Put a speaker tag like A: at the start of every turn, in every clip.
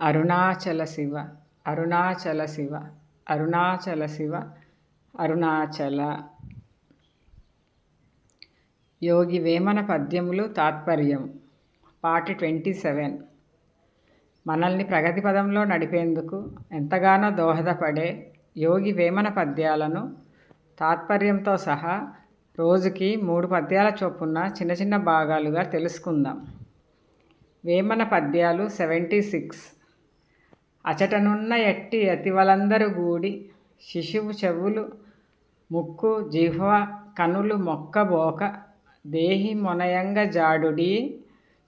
A: అరుణాచల శివ అరుణాచల శివ అరుణాచల శివ అరుణాచల. యోగి వేమన పద్యములు తాత్పర్యం. Part twenty seven. మనల్ని ప్రగతి పదంలో నడిపేందుకు ఎంతగానో దోహదపడే యోగి వేమన పద్యాలను తాత్పర్యంతో సహా రోజుకి మూడు పద్యాల చొప్పున చిన్న చిన్న భాగాలుగా తెలుసుకుందాం. వేమన పద్యాలు సెవెంటీ సిక్స్. అచటనున్న ఎట్టి యతివలందరు గూడి శిశువు చెవులు ముక్కు జిహ్వ కనులు మొక్కబోక దేహి మొనయంగ జాడుడి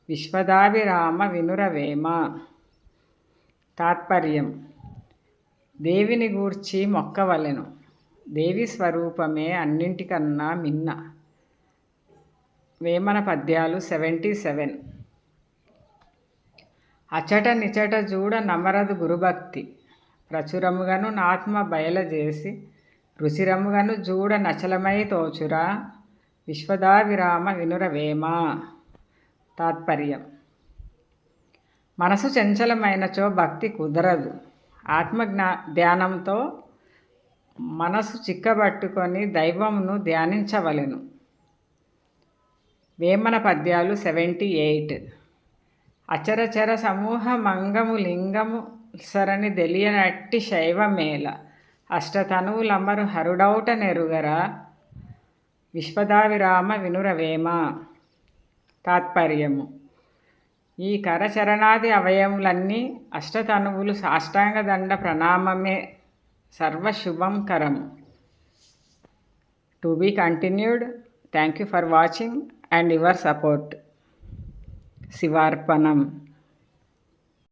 A: విశ్వదాభిరామ వినురవేమ. తాత్పర్యం. దేవిని గూర్చి మొక్కవలెను. దేవి స్వరూపమే అన్నింటికన్నా మిన్న. వేమన పద్యాలు సెవెంటీ సెవెన్. అచట నిచట చూడ నమరదు గురుభక్తి. ప్రచురముగను నాత్మ బయలజేసి రుచిరముగను చూడ నచలమై తోచురా విశ్వదావిరామ వినురవేమ? తాత్పర్యం. మనసు చంచలమైనచో భక్తి కుదరదు. ఆత్మజ్ఞా ధ్యానంతో మనసు చిక్కబట్టుకొని దైవమును ధ్యానించవలెను. వేమన పద్యాలు సెవెంటీ ఎయిట్. అచరచర సమూహ మంగము లింగము సరణి తెలియనట్టి శైవమేల అష్టతనువులమరు హరుడౌట నెరుగరా విశ్వదావిరామ వినురవేమ. తాత్పర్యము. ఈ కరచరణాది అవయములన్నీ అష్టతనువులు సాష్టాంగ దండ ప్రణామమే సర్వశుభం కరము. To be continued. Thank you for watching and your support. శివార్పణం